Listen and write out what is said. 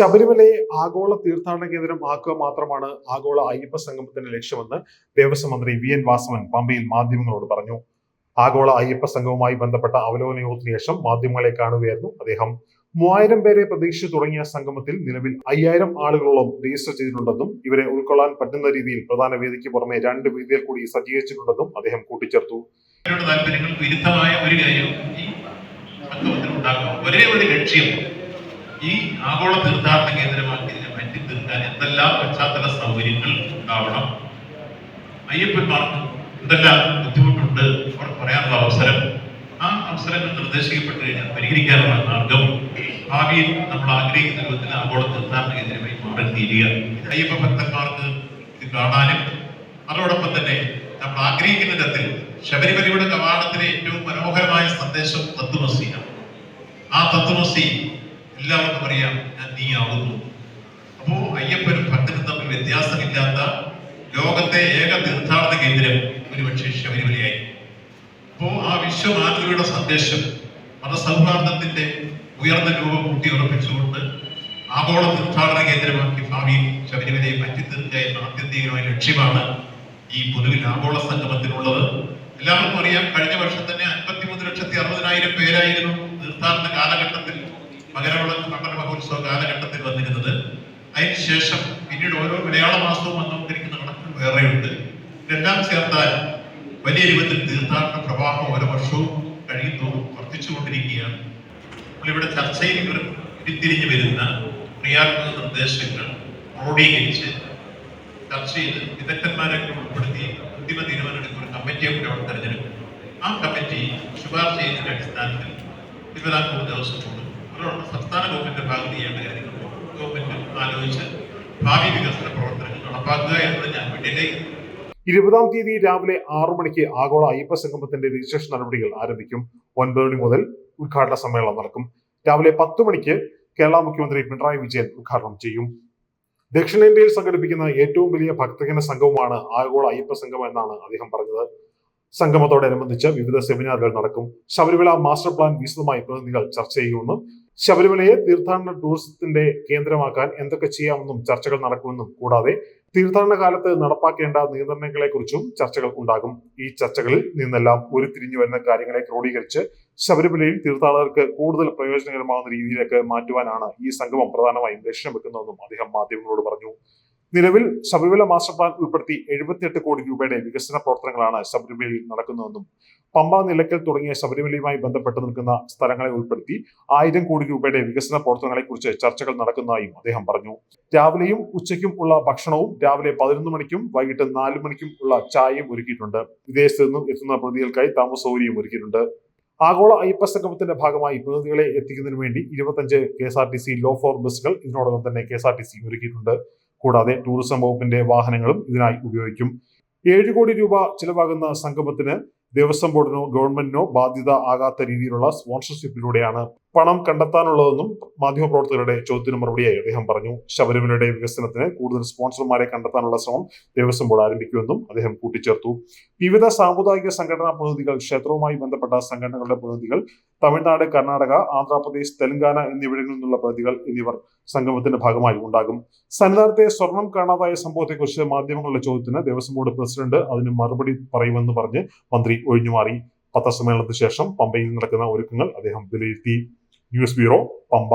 ശബരിമലയെ ആഗോള തീർത്ഥാടന കേന്ദ്രം ആക്കുക മാത്രമാണ് ആഗോള അയ്യപ്പ സംഗമത്തിന്റെ ലക്ഷ്യമെന്ന് ദേവസ്വം മന്ത്രി വി എൻ വാസവൻ പമ്പയിൽ മാധ്യമങ്ങളോട് പറഞ്ഞു. ആഗോള അയ്യപ്പ സംഘവുമായി ബന്ധപ്പെട്ട അവലോകന യോഗത്തിന് ശേഷം മാധ്യമങ്ങളെ കാണുകയായിരുന്നു അദ്ദേഹം. മൂവായിരം പേരെ പ്രതീക്ഷിച്ചു തുടങ്ങിയ സംഗമത്തിൽ നിലവിൽ അയ്യായിരം ആളുകളോളം രജിസ്റ്റർ ചെയ്തിട്ടുണ്ടെന്നും ഇവരെ ഉൾക്കൊള്ളാൻ പറ്റുന്ന രീതിയിൽ പ്രധാന വേദിക്ക് പുറമെ രണ്ട് വേദികൾ കൂടി സജ്ജീകരിച്ചിട്ടുണ്ടെന്നും അദ്ദേഹം കൂട്ടിച്ചേർത്തു. താല്പര്യങ്ങൾ വിരുദ്ധമായ ഒരു ഉണ്ടാകും ഒരേ ഒരു ലക്ഷ്യം ഈ ആഗോള തീർത്ഥാടന കേന്ദ്രമാക്കി മാറ്റി തീർക്കാൻ എന്തെല്ലാം പശ്ചാത്തല സൗകര്യങ്ങൾ ഉണ്ടാവണം? അയ്യപ്പന്മാർക്ക് എന്തെല്ലാം ബുദ്ധിമുട്ടുണ്ട്? അവർ പറയാനുള്ള അവസരം. ആ അവസരങ്ങൾ നിർദ്ദേശിക്കപ്പെട്ടു കഴിഞ്ഞാൽ പരിഹരിക്കാനുള്ള മാർഗം ഭാവിയിൽ നമ്മൾ ആഗ്രഹിക്കുന്ന രൂപത്തിൽ ആഗോള തീർത്ഥാടന കേന്ദ്രമായി മാറി തീരുക. അയ്യപ്പ ഭക്തന്മാർക്ക് ഇത് കാണാനും അതോടൊപ്പം തന്നെ നമ്മൾ ആഗ്രഹിക്കുന്ന തരത്തിൽ ശബരിമലയുടെ കവാടത്തിലെ ഏറ്റവും മനോഹരമായ സന്ദേശം തത്വമസിയാണ് ആ തത്വമസി എല്ലാവർക്കും അറിയാം ഞാൻ നീ ആവുന്നു അപ്പോ അയ്യപ്പനും ഭക്തനും തമ്മിൽ വ്യത്യാസമില്ലാത്ത ലോകത്തെ ഏക തീർത്ഥാടന കേന്ദ്രം ഒരുപക്ഷെ ശബരിമലയായി. അപ്പോ ആ വിശ്വമാനവരുടെ സന്ദേശം മതസൗഹാർദ്ദത്തിന്റെ ഉയർന്ന രൂപം കൂട്ടിയുറപ്പിച്ചുകൊണ്ട് ആഗോള തീർത്ഥാടന കേന്ദ്രമാക്കി ഭാവിയിൽ ശബരിമലയെ മാറ്റിത്തീർക്കുക എന്ന ആത്യന്തികമായ ലക്ഷ്യമാണ് ഈ പൊതുവിൽ ആഗോള സംഗമത്തിനുള്ളത് എല്ലാവർക്കും അറിയാം കഴിഞ്ഞ വർഷം തന്നെ അൻപത്തിമൂന്ന് ലക്ഷത്തി അറുപതിനായിരം പേരായിരുന്നു തീർത്ഥാടന കാലഘട്ടത്തിൽ മകരവിളക്ക് മണ്ഡല മഹോത്സവ കാലഘട്ടത്തിൽ വന്നിരുന്നത്. അതിനുശേഷം പിന്നീട് ഓരോ മലയാള മാസവും വന്നുകൊണ്ടിരിക്കുന്ന കണക്കുകൾ വേറെയുണ്ട്. ഇതെല്ലാം ചേർത്താൽ വലിയ രൂപത്തിൽ തീർത്ഥാടന പ്രവാഹം ഓരോ വർഷവും കഴിയുന്നതോറും വർദ്ധിച്ചുകൊണ്ടിരിക്കുകയാണ്. നമ്മളിവിടെ ചർച്ചയിൽ ഇവർ ഉരുത്തിരിഞ്ഞു വരുന്ന ക്രിയാത്മക നിർദ്ദേശങ്ങൾ ക്രോഡീകരിച്ച് ചർച്ച ചെയ്ത് വിദഗ്ധന്മാരൊക്കെ ഉൾപ്പെടുത്തി അന്തിമ തീരുമാനമെടുക്കുന്ന ഒരു കമ്മിറ്റിയെ കൂടെ അവിടെ തെരഞ്ഞെടുക്കും ആ കമ്മിറ്റി ശുപാർശ ചെയ്യുന്നതിന്റെ അടിസ്ഥാനത്തിൽ തിരുവനന്തപുരം മൂന്ന് ദിവസം അതോടൊപ്പം സംസ്ഥാന ഗവൺമെന്റ് ഭാഗത്ത് കാര്യങ്ങൾ ഗവൺമെന്റ് ആലോചിച്ച് ഭാവി വികസന പ്രവർത്തനങ്ങൾ നടപ്പാക്കുക എന്നത് ഞാൻ വീട്ടിലേക്ക് ഇരുപതാം തീയതി രാവിലെ ആറു മണിക്ക് ആഗോള അയ്യപ്പ സംഗമത്തിന്റെ രജിസ്ട്രേഷൻ നടപടികൾ ആരംഭിക്കും. ഒൻപത് മണി മുതൽ ഉദ്ഘാടന സമ്മേളനം നടക്കും. രാവിലെ പത്ത് മണിക്ക് കേരള മുഖ്യമന്ത്രി പിണറായി വിജയൻ ഉദ്ഘാടനം ചെയ്യും. ദക്ഷിണേന്ത്യയിൽ സംഘടിപ്പിക്കുന്ന ഏറ്റവും വലിയ ഭക്തജന സംഘവുമാണ് ആഗോള അയ്യപ്പ സംഘം എന്നാണ് അദ്ദേഹം പറഞ്ഞത്. സംഗമത്തോടനുബന്ധിച്ച് വിവിധ സെമിനാറുകൾ നടക്കും. ശബരിമല മാസ്റ്റർ പ്ലാൻ വിശദമായി പ്രതിനിധികൾ ചർച്ച ചെയ്യുമെന്നും ശബരിമലയെ തീർത്ഥാടന ടൂറിസത്തിന്റെ കേന്ദ്രമാക്കാൻ എന്തൊക്കെ ചെയ്യാമെന്നും ചർച്ചകൾ നടക്കുമെന്നും കൂടാതെ തീർത്ഥാടന കാലത്ത് നടപ്പാക്കേണ്ട നിയന്ത്രണങ്ങളെക്കുറിച്ചും ചർച്ചകൾ ഉണ്ടാകും. ഈ ചർച്ചകളിൽ നിന്നെല്ലാം ഉരുത്തിരിഞ്ഞു വരുന്ന കാര്യങ്ങളെ ക്രോഡീകരിച്ച് ശബരിമലയിൽ തീർത്ഥാടകർക്ക് കൂടുതൽ പ്രയോജനകരമാകുന്ന രീതിയിലേക്ക് മാറ്റുവാനാണ് ഈ സംഗമം പ്രധാനമായും ലക്ഷ്യം വെക്കുന്നതെന്നും അദ്ദേഹം മാധ്യമങ്ങളോട് പറഞ്ഞു. നിലവിൽ ശബരിമല മാസ്റ്റർ പ്ലാൻ ഉൾപ്പെടുത്തി എഴുപത്തിയെട്ട് കോടി രൂപയുടെ വികസന പ്രവർത്തനങ്ങളാണ് ശബരിമലയിൽ നടക്കുന്നതെന്നും പമ്പ നിലയ്ക്കൽ തുടങ്ങിയ ശബരിമലയുമായി ബന്ധപ്പെട്ട് നിൽക്കുന്ന സ്ഥലങ്ങളെ ഉൾപ്പെടുത്തി ആയിരം കോടി രൂപയുടെ വികസന പ്രവർത്തനങ്ങളെക്കുറിച്ച് ചർച്ചകൾ നടക്കുന്നതായും അദ്ദേഹം പറഞ്ഞു. രാവിലെയും ഉച്ചയ്ക്കും ഉള്ള ഭക്ഷണവും രാവിലെ പതിനൊന്ന് മണിക്കും വൈകിട്ട് നാല് മണിക്കും ഉള്ള ചായയും ഒരുക്കിയിട്ടുണ്ട്. വിദേശത്തു നിന്നും എത്തുന്ന പ്രതികൾക്കായി താമസ സൗകര്യവും ഒരുക്കിയിട്ടുണ്ട്. ആഗോള അയ്യപ്പ സംഗമത്തിന്റെ ഭാഗമായി പ്രതിനിധികളെ എത്തിക്കുന്നതിന് വേണ്ടി ഇരുപത്തഞ്ച് K S R T C low floor ബസ്സുകൾ ഇതിനോടകം തന്നെ K S R T C ഒരുക്കിയിട്ടുണ്ട്. കൂടാതെ ടൂറിസം വകുപ്പിന്റെ വാഹനങ്ങളും ഇതിനായി ഉപയോഗിക്കും. ഏഴ് കോടി രൂപ ചിലവാകുന്ന സംഗമത്തിന് ദേവസ്വം ബോർഡിനോ ഗവൺമെന്റിനോ ബാധ്യത ആകാത്ത രീതിയിലുള്ള സ്പോൺസർഷിപ്പിലൂടെയാണ് പണം കണ്ടെത്താനുള്ളതെന്നും മാധ്യമപ്രവർത്തകരുടെ ചോദ്യത്തിന് മറുപടിയായി അദ്ദേഹം പറഞ്ഞു. ശബരിമലയുടെ വികസനത്തിന് കൂടുതൽ സ്പോൺസർമാരെ കണ്ടെത്താനുള്ള ശ്രമം ദേവസ്വം ബോർഡ് ആരംഭിക്കുമെന്നും അദ്ദേഹം കൂട്ടിച്ചേർത്തു. വിവിധ സാമുദായിക സംഘടനാ പ്രതിനിധികൾ ക്ഷേത്രവുമായി ബന്ധപ്പെട്ട സംഘടനകളുടെ പ്രതിനിധികൾ തമിഴ്നാട് കർണാടക ആന്ധ്രാപ്രദേശ് തെലങ്കാന എന്നിവിടങ്ങളിൽ നിന്നുള്ള പ്രതികൾ എന്നിവർ സംഗമത്തിന്റെ ഭാഗമായി ഉണ്ടാകും. സന്നിധാനത്തെ സ്വർണം കാണാതായ സംഭവത്തെക്കുറിച്ച് മാധ്യമങ്ങളുടെ ചോദ്യത്തിന് ദേവസ്വം ബോർഡ് പ്രസിഡന്റ് അതിന് മറുപടി പറയുമെന്ന് പറഞ്ഞ് മന്ത്രി ഒഴിഞ്ഞുമാറി. പത്രസമ്മേളനത്തിന് ശേഷം പമ്പയിൽ നടക്കുന്ന ഒരുക്കങ്ങൾ അദ്ദേഹം വിലയിരുത്തി. News bureau Pamba